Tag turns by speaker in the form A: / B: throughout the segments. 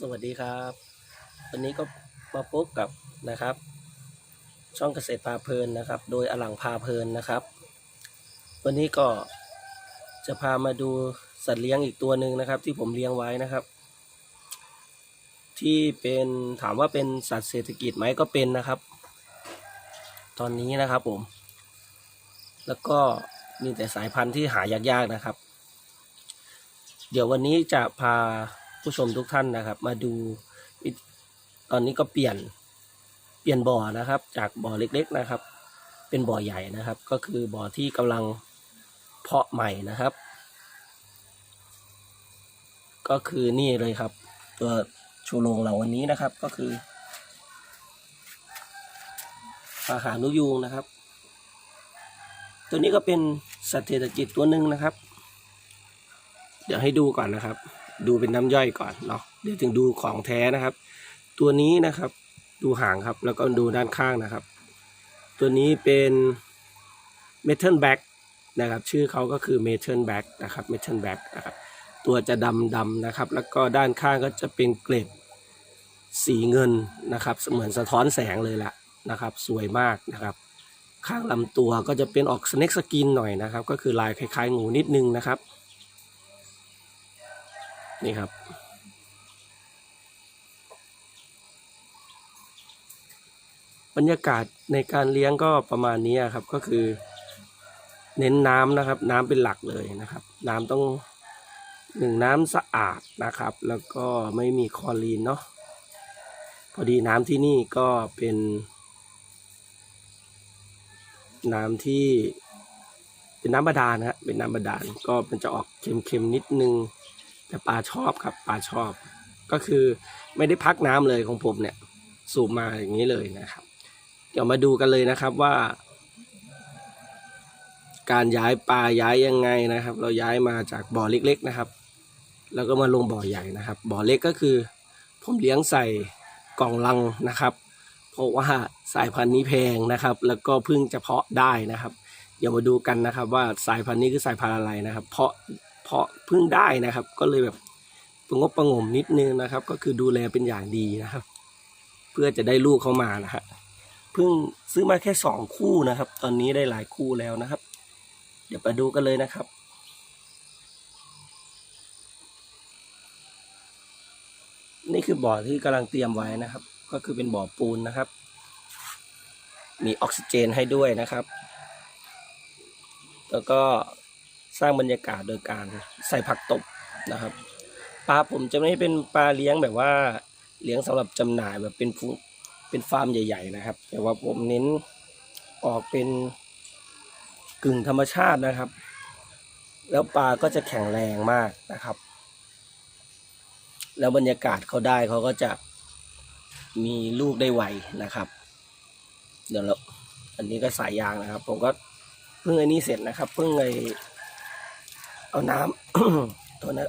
A: สวัสดีครับ วันนี้ก็มาพบกับนะครับ ช่องเกษตรพาเพลินนะครับ โดยอลังพาเพลินนะครับ วันนี้ก็จะพามาดูสัตว์เลี้ยงอีกตัวหนึ่งนะครับ ที่ผมเลี้ยงไว้นะครับ ที่เป็นถามว่าเป็นสัตว์เศรษฐกิจไหมก็เป็นนะครับ ตอนนี้นะครับผม แล้วก็มีแต่สายพันธุ์ที่หายากๆนะครับ เดี๋ยววันนี้จะพา ผู้ชมทุกท่านนะครับ มาดูตอนนี้ก็เปลี่ยนเปลี่ยนบ่อนะครับ จากบ่อเล็กๆนะครับ เป็นบ่อใหญ่นะครับ ก็คือบ่อที่กำลังเพาะใหม่นะครับ ก็คือนี่เลยครับ ตัวชูโรงเราวันนี้นะครับก็คือปลาหานุยูงนะครับ ตัวนี้ก็เป็นสัตว์เศรษฐกิจตัวหนึ่งนะครับ เดี๋ยวให้ดูก่อนนะครับ ดูเป็นน้ำย่อยก่อนเนาะเดี๋ยวถึงดูของแท้นะครับ ตัวนี้นะครับดูหางครับแล้วก็ดูด้านข้างนะครับ ตัวนี้เป็นเมทัลแบ็กนะครับ ชื่อเขาก็คือเมทัลแบ็กนะครับเมทัลแบ็กนะครับตัวจะดำดำนะครับ แล้วก็ด้านข้างก็จะเป็นเกล็ดสีเงินนะครับเหมือนสะท้อนแสงเลยละนะครับ สวยมากนะครับ ข้างลำตัวก็จะเป็นออกสเน็กสกินหน่อยนะครับ ก็คือลายคล้ายๆงูนิดนึงนะครับ นี่ครับ บรรยากาศในการเลี้ยงก็ประมาณนี้ครับ ก็คือ เน้นน้ำนะครับ น้ำเป็นหลักเลยนะครับ น้ำต้องหนึ่งน้ำสะอาดนะครับ แล้วก็ไม่มีคลอรีนเนาะพอดีน้ำที่นี่ก็เป็น น้ำที่เป็นน้ำบาดาลนะฮะเป็นน้ำบาดาลก็มันจะออกเค็มๆนิดนึง แต่ปลาชอบครับปลาชอบ ก็คือไม่ได้พักน้ำเลยของผมเนี่ย สูบมาอย่างนี้เลยนะครับ เดี๋ยวมาดูกันเลยนะครับว่า การย้ายปลาย้ายยังไงนะครับ เราย้ายมาจากบ่อเล็ก ๆนะครับ แล้วก็มาลงบ่อใหญ่นะครับ บ่อเล็กก็คือ ผมเลี้ยงใส่กล่องลังนะครับ เพราะว่าสายพันธุ์นี้แพงนะครับ แล้วก็เพิ่งจะเพาะได้นะครับ เดี๋ยวมาดูกันนะครับ ว่าสายพันธุ์นี้คือสายพันธุ์อะไรนะครับ เพาะ เพาะเพิ่งได้นะครับ ก็เลยแบบประงบประงมนิดนึงนะครับ ก็คือดูแลเป็นอย่างดีนะครับ เพื่อจะได้ลูกเข้ามานะฮะเพิ่งซื้อมาแค่สองคู่นะครับ ตอนนี้ได้หลายคู่แล้วนะครับ เดี๋ยวไปดูกันเลยนะครับนี่คือบ่อที่กำลังเตรียมไว้นะครับ ก็คือเป็นบ่อปูนนะครับ มีออกซิเจนให้ด้วยนะครับ แล้วก็ สร้างบรรยากาศโดยการใส่ผักตบนะครับปลาผมจะไม่เป็นปลาเลี้ยงแบบว่าเลี้ยงสำหรับจำหน่ายแบบเป็นฟูเป็นฟาร์มใหญ่ ๆ นะครับ แต่ว่าผมเน้นออกเป็นกึ่งธรรมชาตินะครับ แล้วปลาก็จะแข็งแรงมากนะครับ แล้วบรรยากาศเขาได้เขาก็จะมีลูกได้ไวนะครับ เดี๋ยวเราอันนี้ก็สายยางนะครับ ผมก็เพิ่งไอ้นี่เสร็จนะครับ เพิ่งไอ เอาน้ำตัวนั้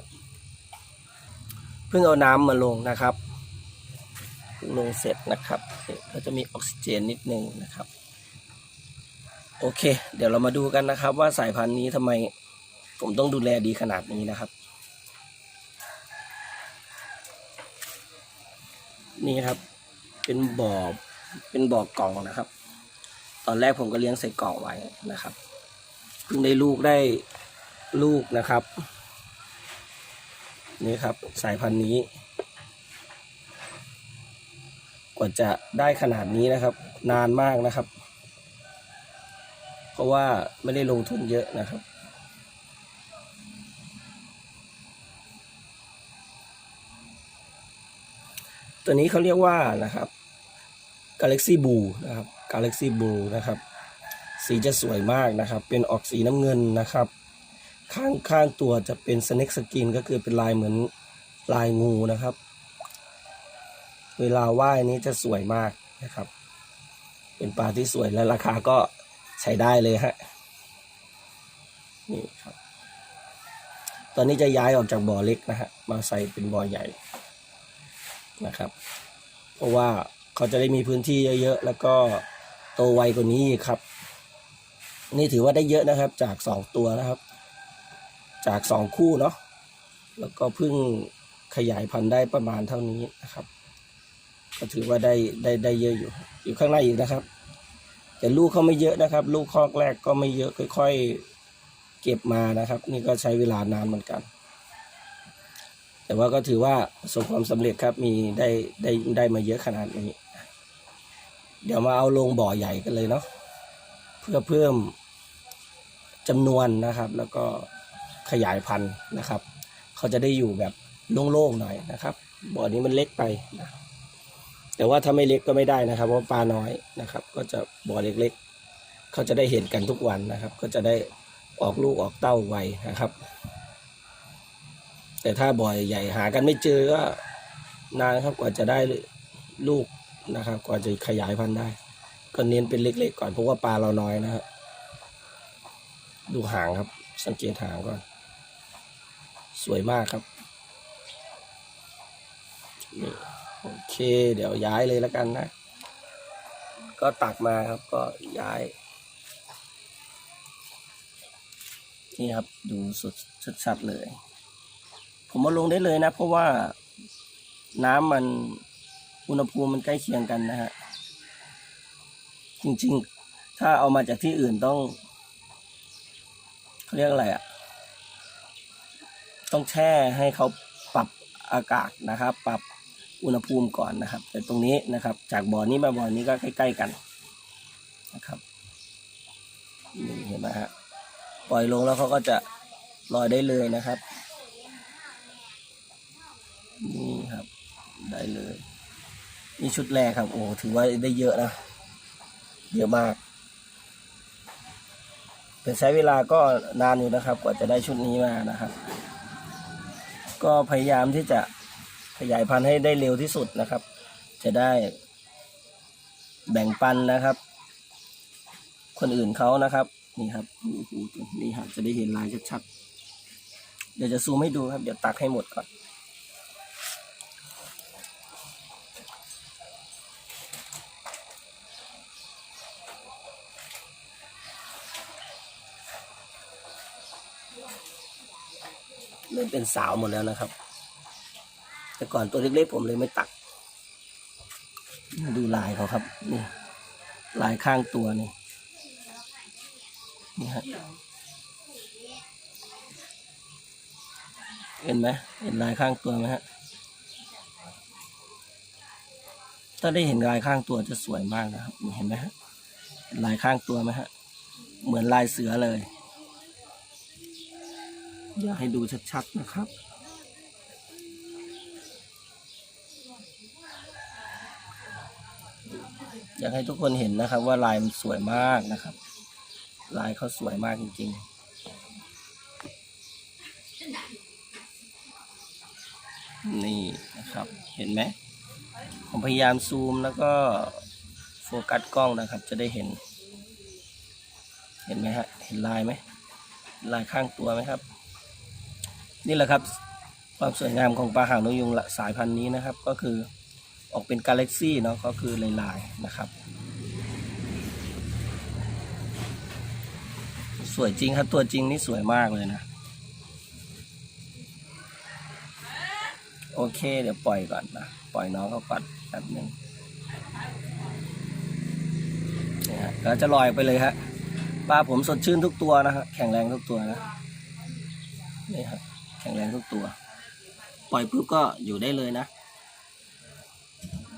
A: เพิ่งเอาน้ำมาลงนะครับลงเสร็จนะครับก็จะมีออกซิเจนนิดนึงนะครับ โอเค เดี๋ยวเรามาดูกันนะครับ ว่าสายพันธุ์นี้ทำไมผมต้องดูแลดีขนาดนี้นะครับ นี่ครับเป็นบ่อเป็นบ่อกล่องนะครับ ตอนแรกผมก็เลี้ยงใส่กล่องไว้นะครับเพิ่งได้ลูกได้ ลูกนะครับ นี่ครับสายพันธุ์นี้ กว่าจะได้ขนาดนี้นะครับ นานมากนะครับ เพราะว่าไม่ได้ลงทุนเยอะนะครับตัวนี้เขาเรียกว่านะครับ Galaxy Blue นะครับ Galaxy Blue นะครับ สีจะสวยมากนะครับ เป็นออกสีน้ำเงินนะครับ ข้างข้างตัวจะเป็น snake skin ก็คือเป็นลายเหมือนลายงูนะครับ เวลาว่ายนี้จะสวยมากนะครับ เป็นปลาที่สวยและราคาก็ใช้ได้เลยฮะนี่ครับ ตอนนี้จะย้ายออกจากบ่อเล็กนะฮะมาใส่เป็นบ่อใหญ่นะครับ เพราะว่าเขาจะได้มีพื้นที่เยอะๆแล้วก็โตไวกว่านี้ครับ นี่ถือว่าได้เยอะนะครับจากสองตัวนะครับ จากสองคู่เนาะแล้วก็เพิ่งขยายพันธุ์ได้ประมาณเท่านี้นะครับ ก็ถือว่าได้ได้ได้เยอะอยู่ อยู่ข้างในอีกนะครับ แต่ลูกเขาไม่เยอะนะครับ ลูกคอกแรกก็ไม่เยอะค่อย ๆ เก็บมานะครับ นี่ก็ใช้เวลานานเหมือนกัน แต่ว่าก็ถือว่าประสบความสำเร็จครับมีได้ได้ได้มาเยอะขนาดนี้ เดี๋ยวมาเอาลงบ่อใหญ่กันเลยเนาะเพื่อเพิ่มจำนวนนะครับ แล้วก็ ขยายพันธุ์นะครับ เขาจะได้อยู่แบบโล่งๆหน่อยนะครับ บ่อนี้มันเล็กไปนะแต่ว่าถ้าไม่เล็กก็ไม่ได้นะครับ เพราะปลาน้อยนะครับ ก็จะบ่อเล็กๆ เขาจะได้เห็นกันทุกวันนะครับ ก็จะได้ออกลูกออกเต้าไวนะครับ แต่ถ้าบ่อใหญ่หากันไม่เจอก็นานครับกว่าจะได้ลูกนะครับ กว่าจะขยายพันธุ์ได้ ก็เน้นเป็นเล็ก ๆ ก่อนเพราะว่าปลาเราน้อยนะครับดูหางครับ สังเกตหางก่อน วยมากครับนี่โอเค เดี๋ยวย้ายเลยแล้วกันนะ ก็ตักมาครับก็ย้าย นี่ครับดูสุดชัดเลย ผมมาลงได้เลยนะ เพราะว่าน้ำมันอุณหภูมิมันใกล้เคียงกันนะฮะ จริงๆ ถ้าเอามาจากที่อื่นต้องเขาเรียกอะไรอะ่ะ ต้องแช่ให้เขาปรับอากาศนะครับ ปรับอุณหภูมิก่อนนะครับ แต่ตรงนี้นะครับ จากบ่อนี้มาบ่อนี้ก็ใกล้ ๆ กันนะครับนี่เห็นไหมฮะปล่อยลงแล้วเขาก็จะลอยได้เลยนะครับนี่ครับได้เลยนี่ชุดแรกครับ โอ้ถือว่าได้เยอะนะเยอะมากแต่ใช้เวลาก็นานอยู่นะครับ กว่าจะได้ชุดนี้มานะครับ ก็พยายามที่จะขยายพันธุ์ให้ได้เร็วที่สุดนะครับ จะได้แบ่งปันนะครับ คนอื่นเขานะครับ นี่ครับนี่ครับจะได้เห็นลายชัดๆเดี๋ยวจะซูมให้ดูครับ เดี๋ยวตักให้หมดก่อน เริ่มเป็นสาวหมดแล้วนะครับ แต่ก่อนตัวเล็กๆผมเลยไม่ตัก ดูลายเขาครับนี่ลายข้างตัวนี่นี่ฮะเห็นไหมเห็นลายข้างตัวไหมฮะถ้าได้เห็นลายข้างตัวจะสวยมากนะครับเห็นไหมฮะลายข้างตัวไหมฮะ เหมือนลายเสือเลย ยากให้ดูชัดๆนะครับ อยากให้ทุกคนเห็นนะครับ ว่าลายมันสวยมากนะครับ ลายเขาสวยมากจริง ๆนี่นะครับ เห็นไหม ผมพยายามซูมแล้วก็โฟกัสกล้องนะครับ จะได้เห็น เห็นไหมฮะ เห็นลายไหม ลายข้างตัวไหมครับ นี่แหละครับ ความสวยงามของปลาหางนกยุงสายพันธุ์นี้นะครับ ก็คือออกเป็นกาแล็กซี่เนาะก็คือลายๆนะครับ สวยจริงครับตัวจริงนี่สวยมากเลยนะโอเค เดี๋ยวปล่อยก่อนนะปล่อยน้องเขาก่อนแป๊บหนึงนี่ฮะแล้วจะลอยไปเลยฮะปลาผมสดชื่นทุกตัวนะฮะแข็งแรงทุกตัวนะนี่ครับ แข็งแรงทุกตัว ปล่อยปุ๊บก็อยู่ได้เลยนะ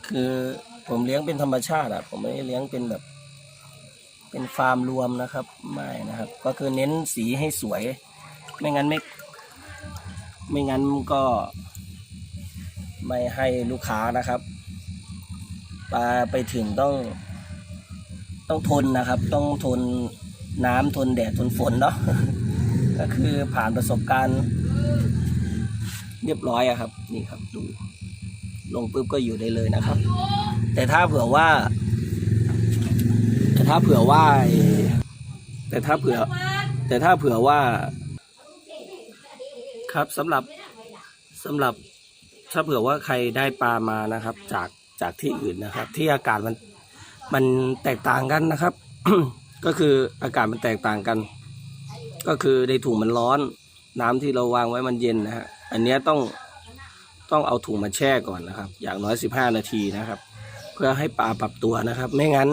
A: คือผมเลี้ยงเป็นธรรมชาติอะผมไม่ได้เลี้ยงเป็นแบบ เป็นฟาร์มรวมนะครับ ไม่นะครับ ก็คือเน้นสีให้สวย ไม่งั้นไม่ ไม่งั้นก็ ไม่ให้ลูกค้านะครับปลาไปถึงต้อง ต้องทนนะครับ ต้องทนน้ำทนแดดทนฝนเนาะก็คือผ่านประสบการณ์ เรียบร้อยอะครับ นี่ครับดู ลงปุ๊บก็อยู่ได้เลยนะครับ แต่ถ้าเผื่อว่า แต่ถ้าเผื่อว่า แต่ถ้าเผื่อ แต่ถ้าเผื่อว่า ครับสำหรับสำหรับถ้าเผื่อว่าใครได้ปลามานะครับ จากจากที่อื่นนะครับ ที่อากาศมันมันแตกต่างกันนะครับ ก็คืออากาศมันแตกต่างกัน ก็คือในถุงมันร้อน น้ำที่เราวางไว้มันเย็นนะฮะอันนี้ต้องต้องเอาถุงมาแช่ก่อนนะครับ อย่างน้อย 15 นาทีนะครับ เพื่อให้ปลาปรับตัวนะครับ ไม่งั้น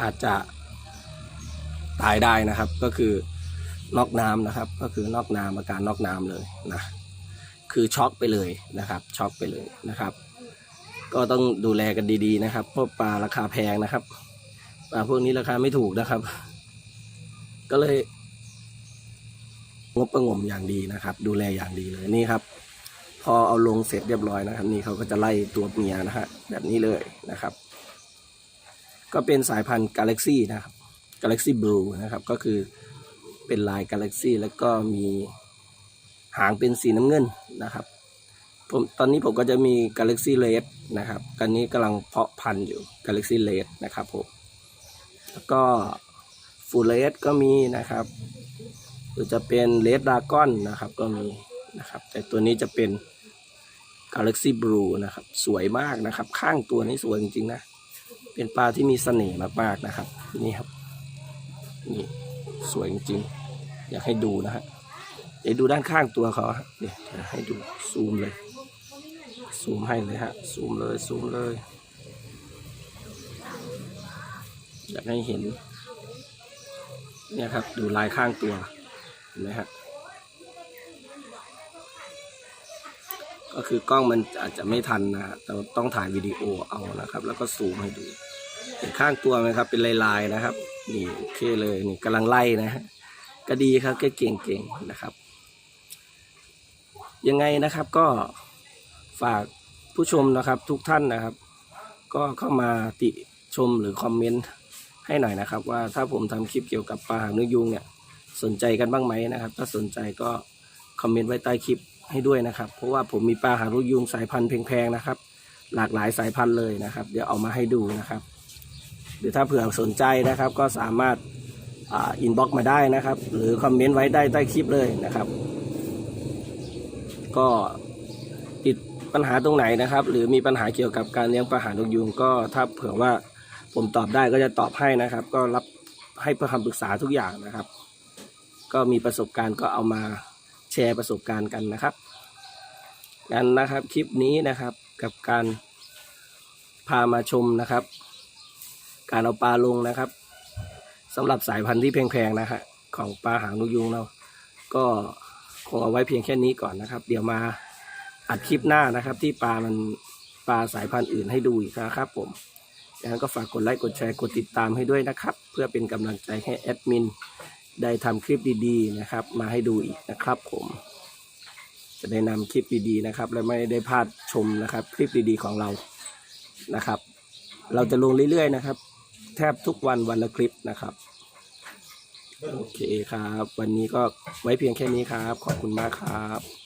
A: อาจจะตายได้นะครับ ก็คือนอกน้ำนะครับ ก็คือนอกน้ำอาการนอกน้ำเลยนะคือช็อกไปเลยนะครับ ช็อกไปเลยนะครับ ก็ต้องดูแลกันดีๆนะครับเพราะปลาราคาแพงนะครับปลาพวกนี้ราคาไม่ถูกนะครับ ก็เลย งบประงมอย่างดีนะครับ ดูแลอย่างดีเลยนี่ครับ พอเอาลงเสร็จเรียบร้อยนะครับ นี่เขาก็จะไล่ตัวเมียนะฮะแบบนี้เลยนะครับ ก็เป็นสายพันธุ์ Galaxy นะครับ Galaxy Blue นะครับก็คือเป็นลาย Galaxy แล้วก็มีหางเป็นสีน้ำเงินนะครับผมตอนนี้ผมก็จะมี Galaxy Red นะครับกันนี้กำลังเพาะพันธุ์อยู่ Galaxy Red นะครับผม แล้วก็ Full Red ก็มีนะครับ หรือจะเป็นเลดดากอนนะครับก็มีนะครับ แต่ตัวนี้จะเป็น Galaxy Blue นะครับ สวยมากนะครับ ข้างตัวนี้สวยจริงๆนะ เป็นปลาที่มีเสน่ห์มากๆนะครับ นี่ครับ นี่สวยจริงๆ อยากให้ดูนะฮะเดี๋ยวดูด้านข้างตัวเขาเดี๋ยวให้ดูซูมเลย ซูมให้เลยฮะ ซูมเลยซูมเลย อยากให้เห็น เนี่ยครับ ดูลายข้างตัว นไหมฮะก็คือกล้องมันอาจจะไม่ทันนะฮะแต่ต้องถ่ายวิดีโอเอานะครับ แล้วก็ซูมให้ดูเห็นข้างตัวไหมครับ เป็นลายๆนะครับ นี่โอเคเลยนี่กำลังไล่นะฮะก็ดีครับก็เก่งๆนะครับ ยังไงนะครับก็ฝากผู้ชมนะครับทุกท่านนะครับ ก็เข้ามาติชมหรือคอมเมนต์ให้หน่อยนะครับ ว่าถ้าผมทำคลิปเกี่ยวกับปลาหางนกยุงเนี่ย สนใจกันบ้างไหมนะครับ ถ้าสนใจก็คอมเมนต์ไว้ใต้คลิปให้ด้วยนะครับ เพราะว่าผมมีปลาหางนกยุงสายพันธุ์แพงๆนะครับ หลากหลายสายพันธุ์เลยนะครับ เดี๋ยวเอามาให้ดูนะครับ หรือถ้าเผื่อสนใจนะครับ ก็สามารถอินบ็อกมาได้นะครับ หรือคอมเมนต์ไว้ได้ใต้คลิปเลยนะครับ ก็ติดปัญหาตรงไหนนะครับ หรือมีปัญหาเกี่ยวกับการเลี้ยงปลาหางนกยุงก็ถ้าเผื่อว่าผมตอบได้ก็จะตอบให้นะครับ ก็รับให้คำปรึกษาทุกอย่างนะครับ ก็มีประสบการณ์ก็เอามาแชร์ประสบการณ์กันนะครับงั้นนะครับคลิปนี้นะครับกับการพามาชมนะครับ การเอาปลาลงนะครับสำหรับสายพันธุ์ที่แพงๆนะฮะของปลาหางนกยุงเรา ก็คงเอาไว้เพียงแค่นี้ก่อนนะครับ เดี๋ยวมาอัดคลิปหน้านะครับ ที่ปลามันปลาสายพันธุ์อื่นให้ดูอีกนะครับผมดังนั้นก็ฝากกดไลค์กดแชร์กดติดตามให้ด้วยนะครับ เพื่อเป็นกำลังใจให้แอดมิน ได้ทำคลิปดีๆนะครับ มาให้ดูอีกนะครับผมจะได้นำคลิปดีๆนะครับ และไม่ได้พลาดชมนะครับ คลิปดีๆของเรานะครับ เราจะลงเรื่อยๆนะครับ แทบทุกวันวันละคลิปนะครับโอเคครับ วันนี้ก็ไว้เพียงแค่นี้ครับ ขอบคุณมากครับ